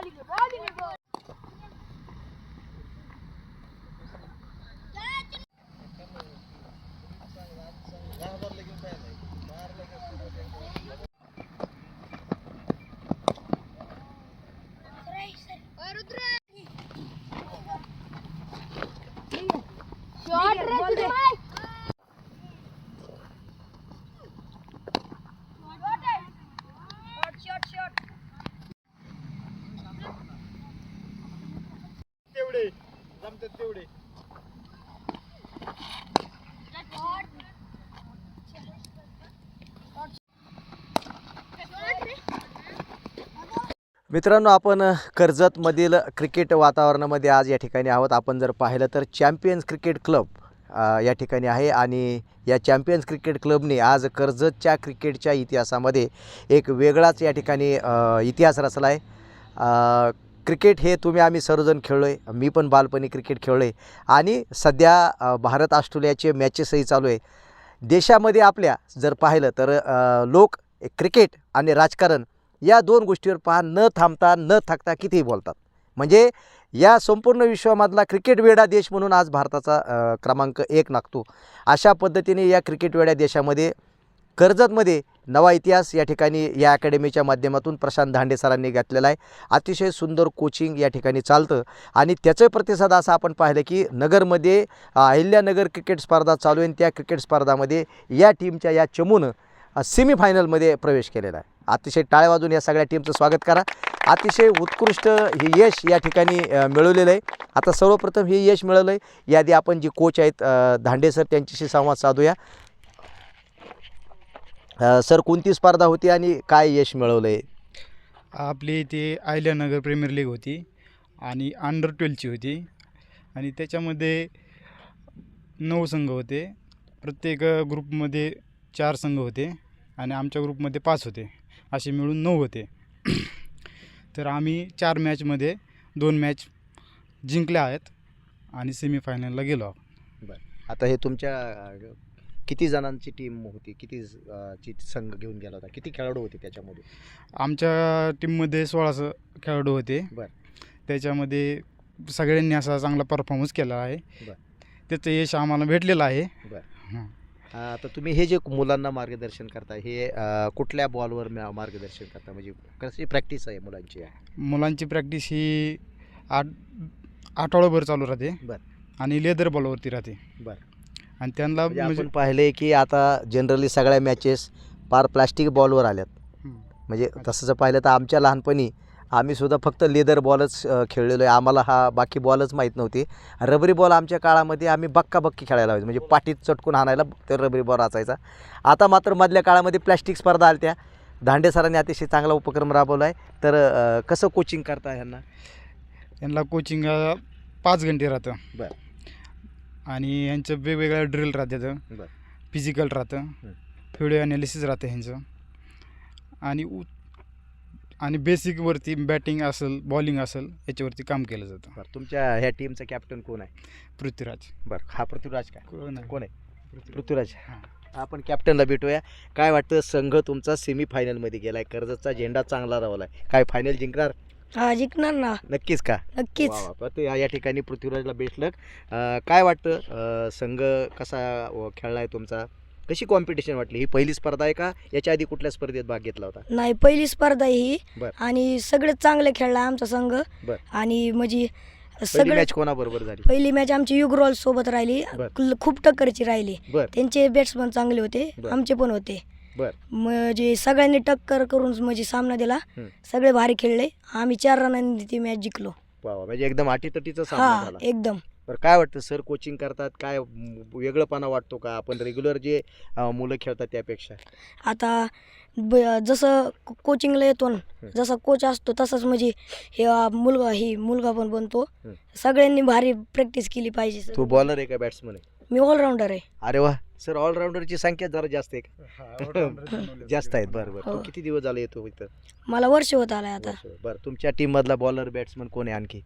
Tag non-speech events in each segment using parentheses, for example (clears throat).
Rallye, Rallye, Rallye. तेवढे. मित्रांनो आपण कर्जतमधील क्रिकेट वातावरणामध्ये आज या ठिकाणी आहोत. आपण जर पाहिलं तर चॅम्पियन्स क्रिकेट क्लब या ठिकाणी आहे आणि या चॅम्पियन्स क्रिकेट क्लबने आज कर्जतच्या क्रिकेटच्या इतिहासामध्ये एक वेगळाच या ठिकाणी इतिहास रचला आहे क्रिकेट हे तुम्ही आम्ही सर्वजण खेळलो आहे मी पण बालपणी क्रिकेट खेळलो आहे आणि सध्या भारत ऑस्ट्रेलियाचे मॅचेसही चालू आहे. देशामध्ये आपल्या जर पाहिलं तर लोक क्रिकेट आणि राजकारण या दोन गोष्टीवर पहा न थांबता न थकता कितीही बोलतात. म्हणजे या संपूर्ण विश्वामधला क्रिकेट वेडा देश म्हणून आज भारताचा क्रमांक एक लागतो अशा पद्धतीने या क्रिकेट वेड्या देशामध्ये कर्जतमध्ये नवा इतिहास या ठिकाणी या अकॅडमीच्या माध्यमातून प्रशांत धांडे सरांनी घातलेला आहे. अतिशय सुंदर कोचिंग या ठिकाणी चालतं. आणि त्याचं प्रतिसाद असा आपण पाहिलं की नगरमध्ये अहिल्यानगर क्रिकेट स्पर्धा चालू आहे आणि त्या क्रिकेट स्पर्धामध्ये या टीमच्या या चमूनं सेमीफायनलमध्ये प्रवेश केलेला आहे. अतिशय टाळ्या वाजून या सगळ्या टीमचं स्वागत करा. अतिशय उत्कृष्ट हे यश या ठिकाणी मिळवलेलं आहे. आता सर्वप्रथम हे यश मिळवलं आहे याआधी आपण जे कोच आहेत धांडे सर त्यांच्याशी संवाद साधूया. सर कोणती स्पर्धा होती आणि काय यश मिळवलं आहे आपली इथे आयल्यानगर प्रीमियर लीग होती आणि अंडर ट्वेल्वची होती. आणि त्याच्यामध्ये नऊ संघ होते. प्रत्येक ग्रुपमध्ये चार संघ होते आणि आमच्या ग्रुपमध्ये पाच होते. असे मिळून नऊ होते. (clears throat) तर आम्ही चार मॅचमध्ये दोन मॅच जिंकल्या आहेत आणि सेमीफायनलला गेलो आहोत. आता हे तुमच्या किती जणांची टीम होती? किती अ, ची संघ घेऊन गेला होता? किती खेळाडू होते त्याच्यामध्ये? आमच्या टीममध्ये सोळा स- खेळाडू होते. बर. त्याच्यामध्ये सगळ्यांनी असा चांगला परफॉर्मन्स केला आहे. बर. त्याचं यश आम्हाला भेटलेलं आहे. अ, आता तुम्ही हे जे मुलांना मार्गदर्शन करता हे अ, कुठल्या बॉलवर मा- मार्गदर्शन करता? म्हणजे कशी प्रॅक्टिस आहे मुलांची? मुलांची प्रॅक्टिस ही आठ आठवडाभर चालू राहते. बर. आणि लेदर बॉलवरती राहते. बर. आणि त्यांना म्हणजे म्हणजे आपण पाहिले की आता जनरली सगळ्या मॅचेस पार प्लास्टिक बॉलवर आल्यात. म्हणजे तसं जर पाहिलं तर आमच्या लहानपणी आम्ही सुद्धा फक्त लेदर बॉलच खेळलेलो आहे. आम्हाला हा बाकी बॉलच माहीत नव्हती. रबरी बॉल आमच्या काळामध्ये आम्ही बक्का बक्की खेळायला लावायचो. म्हणजे पाठीत चटकून आणायला ते रबरी बॉल असायचा. आता मात्र मधल्या काळामध्ये प्लॅस्टिक स्पर्धा आल्या त्या सरांनी अतिशय चांगला उपक्रम राबवला आहे. तर कसं कोचिंग करता ह्यांना? त्यांना कोचिंग पाच घंटे राहतं. बर. आणि यांचं वेगवेगळ्या ड्रिल राहतात बर. फिजिकल राहतं. हं. व्हिडिओ ॲनालिसिस राहतं ह्यांचं. आणि उ आणि बेसिकवरती बॅटिंग असेल बॉलिंग असेल याच्यावरती काम केलं जातं. बरं तुमच्या ह्या टीमचा कॅप्टन कोण आहे? पृथ्वीराज. बरं हा पृथ्वीराज काय? कोण आहे? कोण आहे? पृथ्वीराज. हां. आपण कॅप्टनला भेटूया. काय वाटतं संघ तुमचा सेमीफायनलमध्ये गेलाय? कर्जतचा झेंडा चांगला रावलाय. काय फायनल जिंकणार? हा जिंकणार ना. नक्कीच का? नक्कीच. वा वा. या या ठिकाणी पृथ्वीराजला बेस्ट लक काय वाटतं? अं, संघ कसा खेळलाय तुमचा? कशी कॉम्पिटिशन वाटली? ही पहिली स्पर्धा आहे का? याच्या आधी कुठल्या स्पर्धेत भाग घेतला होता? नाही पहिली स्पर्धा आहे ही. बर. आणि सगळेच चांगले खेळला आमचा संघ. बर. आणि म्हणजे पहिली सगळे मॅच कोणाबरोबर झाली? पहिली मॅच आमची युगरॉल सोबत राहिली. बर. खूप टक्करची राहिली. बर. त्यांचे बॅट्समन चांगले होते. बर. आमचे पण होते. बर. म्हणजे सगळ्यांनी टक्कर करून म्हणजे सामना दिला हम्म. सगळे भारी खेळले आम्ही चार रनांनी ती मॅच जिंकलो वा वा. म्हणजे एकदम अटीतटीचा सामना हा झाला एकदम बरं काय वाटतं सर कोचिंग करतात काय म, वेगळंपणा वाटतो का आपण रेग्युलर जे अं, मुलं खेळतात त्यापेक्षा आता ब- जसं को- कोचिंगला येतो ना हम्म. जसा कोच असतो तसंच म्हणजे हे मुलगा ही मुलगा पण बनतो हम्म. सगळ्यांनी भारी प्रॅक्टिस केली पाहिजे. तू बॉलर आहे का बॅट्समन आहे मी ऑलराऊंडर आहे अरे वा सर ऑलराऊंडरची संख्या जरा जास्त आहे का? (laughs) जास्त आहेत बरं बरं. तू हो. किती दिवस झाले येतो इथं? मला वर्ष होत आलंय आता. बरं तुमच्या टीम मधला बॉलर बॅट्समन कोण आहे आणखी?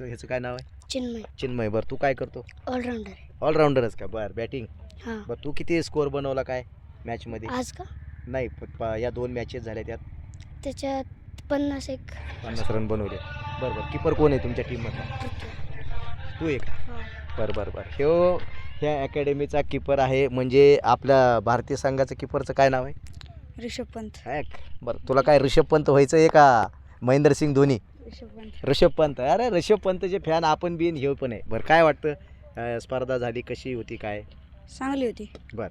ह्याचं काय नाव आहे? चिन्मय. चिन्मय बरं तू काय करतो? ऑलराऊंडर ऑलराऊंडरच का? बरं बॅटिंग हा. बरं तू किती स्कोअर बनवला काय मॅचमध्ये आज का? नाही प- प- या दोन मॅचेस झाल्या त्यात. त्याच्यात पन्नास एक. पन्नास रन बनवले. बरं बरं किपर कोण आहे तुमच्या टीममधला तू एक. बरं बरं बरं. ह्यो ह्या अकॅडमीचा किपर आहे म्हणजे आपल्या भारतीय संघाचं किपरचं काय नाव आहे? ऋषभ पंत. हॅक. बरं तुला काय ऋषभ पंत व्हायचं आहे का? महेंद्र सिंग धोनी? ऋषभ पंत. ऋषभ पंत. अरे ऋषभ पंतचे फॅन आपण बिन हे पण आहे. बरं काय वाटतं? अं, स्पर्धा झाली कशी होती काय? चांगली होती. बरं.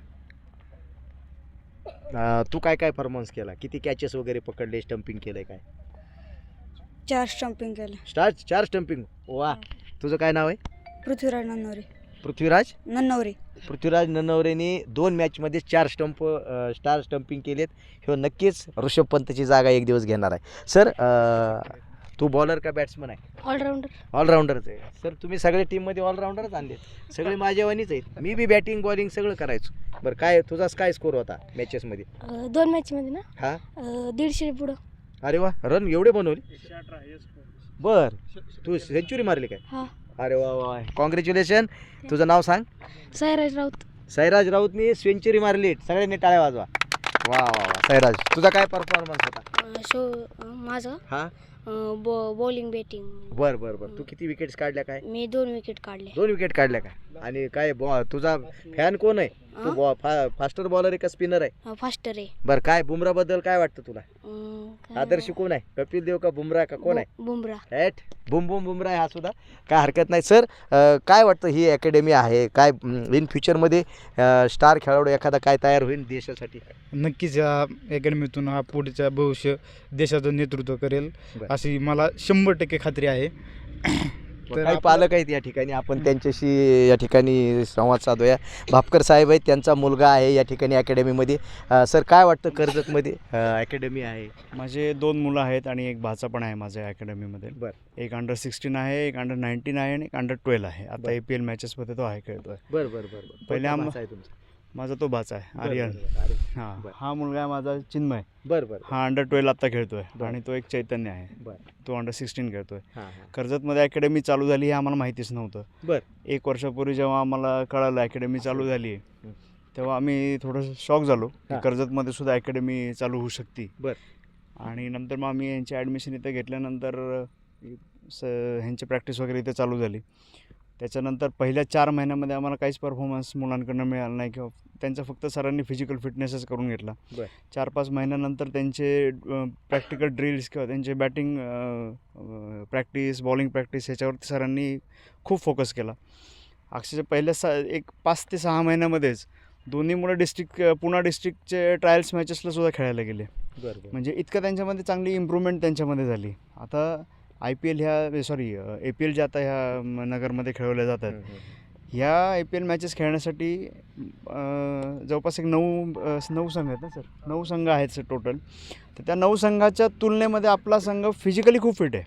अं, तू काय काय परफॉर्मन्स केला? किती कॅचेस वगैरे पकडले स्टम्पिंग केलंय काय? चार स्टम्पिंग केलं. स्टार चार स्टम्पिंग वा. तुझं काय नाव आहे? पृथ्वीराज नन्नवरे पृथ्वीराज? नन्नवरे. पृथ्वीराज ननवरेने दोन मॅचमध्ये चार स्टंप अ, स्टार स्टंपिंग केलेत. ह्यो नक्कीच ऋषभ पंतची जागा एक दिवस घेणार आहे. सर अ, तू बॉलर का बॅट्समन आहे? ऑलराऊंडर ऑलराऊंडरच आहे. सर तुम्ही सगळे टीममध्ये ऑलराऊंडरच आणले सगळे माझ्यावानीच आहेत. मी बी बॅटिंग बॉलिंग सगळं करायचो. बरं काय तुझाच काय स्कोर होता मॅचेसमध्ये दोन मॅचमध्ये ना? हा? अं, दीडशे पुढं. अरे वा रन एवढे बनवले? बर. तू सेंचुरी मारली काय? हा. अरे वा वा कॉंग्रॅच्युलेशन तुझं नाव सांग? सायराज राऊत. सैराज राऊतनी सेंचुरी मारली. सगळ्यांनी टाळ्या वाजवा. वा वा वा. सैराज तुझा काय परफॉर्मन्स होता? शो माझं? हा? बॉ बॉलिंग बॅटिंग बर बर बर. तू किती विकेट्स काढल्या काय? मी दोन विकेट काढले. दोन विकेट काढल्या का आणि काय बॉ तुझा फॅन कोण आहे? तू बॉ फास्टर बॉलर आहे का स्पिनर आहे? फास्टर आहे. बर काय बुमरा बद्दल काय वाटतं तुला? अं, काय- आदर्श कोण आहे? कपिल देव का बुमरा का कोण आहे? बु- बुमरा हॅट बुम बुम बुमरा आहे हा सुद्धा. काय हरकत नाही. सर काय वाटतं ही अकॅडमी आहे? काय इन फ्युचरमध्ये स्टार खेळाडू एखादा काय तयार होईल देशासाठी? नक्कीच या अकॅडमीतून हा पुढच्या भविष्य देशाचं नेतृत्व करेल. बरं. अशी मला शंभर टक्के खात्री आहे. काही पालक आहेत या ठिकाणी. आपण त्यांच्याशी या ठिकाणी संवाद साधूया. भापकर साहेब आहेत त्यांचा मुलगा आहे या ठिकाणी अकॅडमीमध्ये. सर काय वाटतं कर्जतमध्ये? अकॅडमी आहे. माझे दोन मुलं आहेत आणि एक भाचा पण आहे माझ्या अकॅडमीमध्ये. बरं. एक अंडर सिक्स्टीन आहे एक अंडर नाईन्टीन आहे आणि एक अंडर ट्वेल्व आहे. आता. ए पी एल मॅचेसमध्ये तो आहे खेळतोय. बरं बरं बरं बरं. माझा तो भाचा आहे आर्यन. हां. हा मुलगा आहे माझा चिन्मय बरं बरं हा अंडर ट्वेल्व आत्ता खेळतोय. आणि तो एक चैतन्य आहे तो अंडर सिक्स्टीन खेळतोय कर्जतमध्ये अकॅडमी चालू झाली हे आम्हाला माहितीच नव्हतं बरं एक वर्षापूर्वी जेव्हा आम्हाला कळालं अकॅडमी चालू झाली. आहे तेव्हा आम्ही थोडंसं शॉक झालो की. कर्जतमध्ये सुद्धा अकॅडमी चालू होऊ शकते बरं. आणि नंतर मग आम्ही यांची ॲडमिशन इथं घेतल्यानंतर स ह्यांची प्रॅक्टिस वगैरे इथे चालू झाली त्याच्यानंतर पहिल्या चार महिन्यामध्ये आम्हाला काहीच परफॉर्मन्स मुलांकडनं मिळाला नाही किंवा त्यांचा फक्त सरांनी फिजिकल फिटनेसच करून घेतला. चार पाच महिन्यानंतर त्यांचे प्रॅक्टिकल ड्रिल्स किंवा त्यांचे बॅटिंग प्रॅक्टिस बॉलिंग प्रॅक्टिस ह्याच्यावरती सरांनी खूप फोकस केला. अक्षरशः पहिल्या सा एक पाच ते सहा महिन्यामध्येच दोन्ही मुलं डिस्ट्रिक्ट पुणा डिस्ट्रिक्टचे ट्रायल्स मॅचेसला सुद्धा खेळायला गेले. म्हणजे इतकं त्यांच्यामध्ये चांगली इम्प्रूव्हमेंट त्यांच्यामध्ये झाली. आता आय पी एल ह्या सॉरी ए पी एल ज्या आता ह्या म, नगरमध्ये खेळवल्या जातात. ह्या आय पी एल मॅचेस खेळण्यासाठी जवळपास एक नऊ नऊ संघ आहेत ना सर? नऊ संघ आहेत सर टोटल तर त्या नऊ संघाच्या तुलनेमध्ये आपला संघ फिजिकली खूप फिट आहे.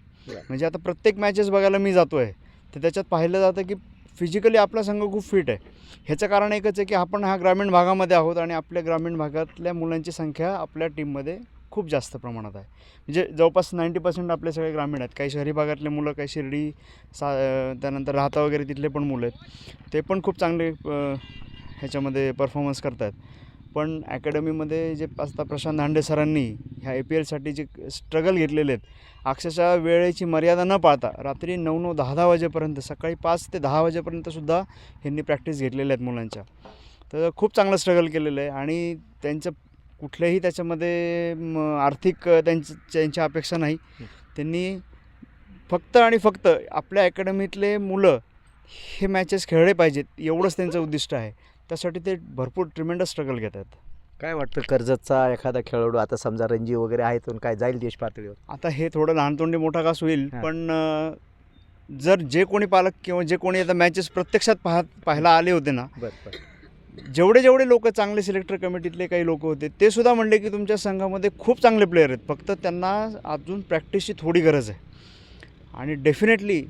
म्हणजे आता प्रत्येक मॅचेस बघायला मी जातो आहे तर त्याच्यात पाहिलं जातं की फिजिकली आपला संघ खूप फिट आहे. ह्याचं कारण एकच आहे की आपण हा ग्रामीण भागामध्ये आहोत आणि आपल्या ग्रामीण भागातल्या मुलांची संख्या आपल्या टीममध्ये खूप जास्त प्रमाणात आहे. म्हणजे जवळपास नाईंटी पर्सेंट आपले सगळे ग्रामीण आहेत. काही शहरी भागातले मुलं काही शिर्डी सा त्यानंतर राहता वगैरे तिथले पण मुलं आहेत. ते पण खूप चांगले ह्याच्यामध्ये परफॉर्मन्स करतात पण अकॅडमीमध्ये जे आता प्रशांत धांडे सरांनी ह्या ए पी एलसाठी जे स्ट्रगल घेतलेले आहेत अक्षरशः वेळेची मर्यादा न पाळता रात्री नऊ नऊ दहा दहा वाजेपर्यंत सकाळी पाच ते दहा वाजेपर्यंतसुद्धा ह्यांनी प्रॅक्टिस घेतलेल्या आहेत मुलांच्या. तर खूप चांगलं स्ट्रगल केलेलं आहे आणि त्यांचं कुठल्याही त्याच्यामध्ये आर्थिक त्यांची त्यांच्या अपेक्षा नाही. त्यांनी फक्त आणि फक्त आपल्या अकॅडमीतले मुलं हे मॅचेस खेळले पाहिजेत एवढंच त्यांचं उद्दिष्ट आहे. त्यासाठी ते भरपूर ट्रिमेंडस स्ट्रगल घेत आहेत काय वाटतं कर्जतचा एखादा खेळाडू आता समजा रणजी वगैरे आहे तो काय जाईल देश पातळीवर? आता हे थोडं लहानतोंडी मोठा कास होईल. पण जर जे कोणी पालक किंवा जे कोणी आता मॅचेस प्रत्यक्षात पाहत पाहायला आले होते ना बरं बरं. जेवढे जेवढे लोक चांगले सिलेक्टर कमिटीतले काही लोक होते ते सुद्धा म्हणले की तुमच्या संघामध्ये खूप चांगले प्लेयर आहेत. फक्त त्यांना अजून प्रॅक्टिसची थोडी गरज आहे. आणि डेफिनेटली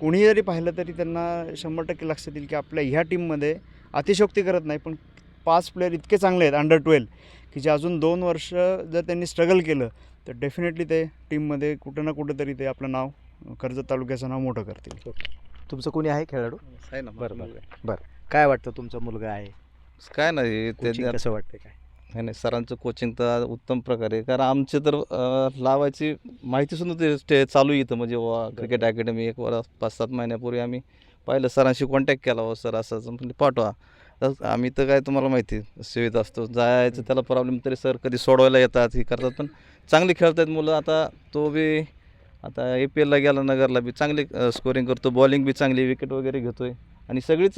कोणी जरी पाहिलं तरी त्यांना शंभर टक्के लक्षात येईल की आपल्या ह्या टीममध्ये अतिशोक्ती करत नाही. पण पाच प्लेयर इतके चांगले आहेत अंडर ट्वेल्व की जे अजून दोन वर्ष जर त्यांनी स्ट्रगल केलं तर डेफिनेटली ते टीममध्ये कुठं ना कुठं तरी ते आपलं नाव कर्जत तालुक्याचं नाव मोठं करतील. तुमचं कोणी आहे खेळाडू? आहे ना बरं बरं. बरं. काय वाटतं तुमचा मुलगा आहे? काय नाही ते Coaching कसं वाटतं काय? नाही नाही सरांचं कोचिंग तर उत्तम प्रकारे कारण आमचे तर अं, लावायची माहिती सुद्धा ते स्टे चालू आहे इथं. म्हणजे वा क्रिकेट अकॅडमी एक वर पाच सात महिन्यापूर्वी आम्ही पाहिलं सरांशी कॉन्टॅक्ट केला हो सर असं असं म्हणजे पाठवा. तर आम्ही तर काय तुम्हाला माहिती सेवेत असतो जायचं त्याला प्रॉब्लेम तरी सर कधी सोडवायला येतात हे करतात. पण चांगली खेळत आहेत मुलं. आता तो बी आता ए पी एलला गेला नगरला बी चांगली स्कोरिंग करतो. बॉलिंग बी चांगली विकेट वगैरे घेतो आहे आणि सगळीच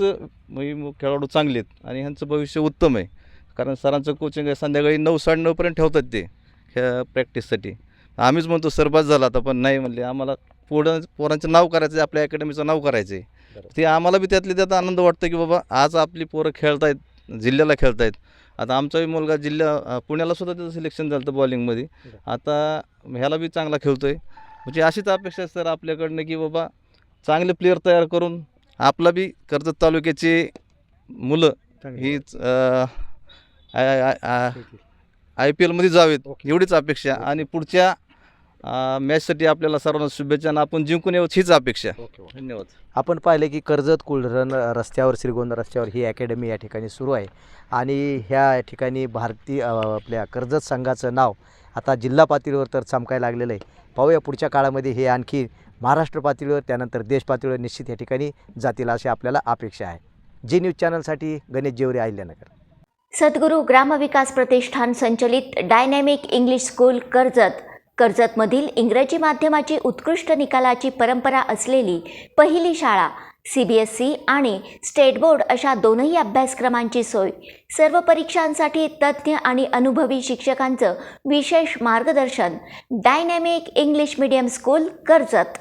खेळाडू चांगले आहेत आणि ह्यांचं भविष्य उत्तम आहे. कारण सरांचं कोचिंग आहे संध्याकाळी नऊ साडेनऊपर्यंत ठेवतात ते खेळ प्रॅक्टिससाठी आम्हीच म्हणतो सरबाज झाला आता. पण नाही म्हणले आम्हाला पुढं पोरांचं नाव करायचं आहे आपल्या अकॅडमीचं नाव करायचं आहे. ते आम्हाला बी त्यातले त्यात आनंद वाटतं की बाबा आज आपली पोरं खेळतायत जिल्ह्याला खेळतायत. आता आमचाही मुलगा जिल्हा पुण्याला सुद्धा त्याचं सिलेक्शन झालं होतं बॉलिंगमध्ये आता ह्याला बी चांगला खेळतो आहे म्हणजे अशीच अपेक्षा आहे सर आपल्याकडनं की बाबा चांगले प्लेअर तयार करून आपला बी कर्जत तालुक्याची मुलं हीच आय पी एलमध्ये जावेत. एवढीच अपेक्षा. आणि पुढच्या मॅचसाठी आपल्याला सर्वांना शुभेच्छा आणि आपण जिंकून येऊ हीच अपेक्षा. धन्यवाद. आपण पाहिले की कर्जत कुलधरण रस्त्यावर श्रीगोंदा रस्त्यावर ही अकॅडमी या ठिकाणी सुरू आहे. आणि ह्या ठिकाणी भारतीय आपल्या कर्जत संघाचं नाव आता जिल्हा पातळीवर तर चमकायला लागलेलं आहे. पाहूया पुढच्या काळामध्ये हे आणखी महाराष्ट्र पातळीवर त्यानंतर देश पातळीवर निश्चित या ठिकाणी जातील अशी आपल्याला अपेक्षा आहे. जी न्यूज चॅनलसाठी गणेश जेवरे अहिल्यानगर. सद्गुरू ग्रामविकास प्रतिष्ठान संचलित डायनॅमिक इंग्लिश स्कूल कर्जत. कर्जतमधील इंग्रजी माध्यमाची उत्कृष्ट निकालाची परंपरा असलेली पहिली शाळा सी बी एस सी आणि स्टेट बोर्ड अशा दोनही अभ्यासक्रमांची सोय. सर्व परीक्षांसाठी तज्ज्ञ आणि अनुभवी शिक्षकांचं विशेष मार्गदर्शन dynamic English medium school Karjat.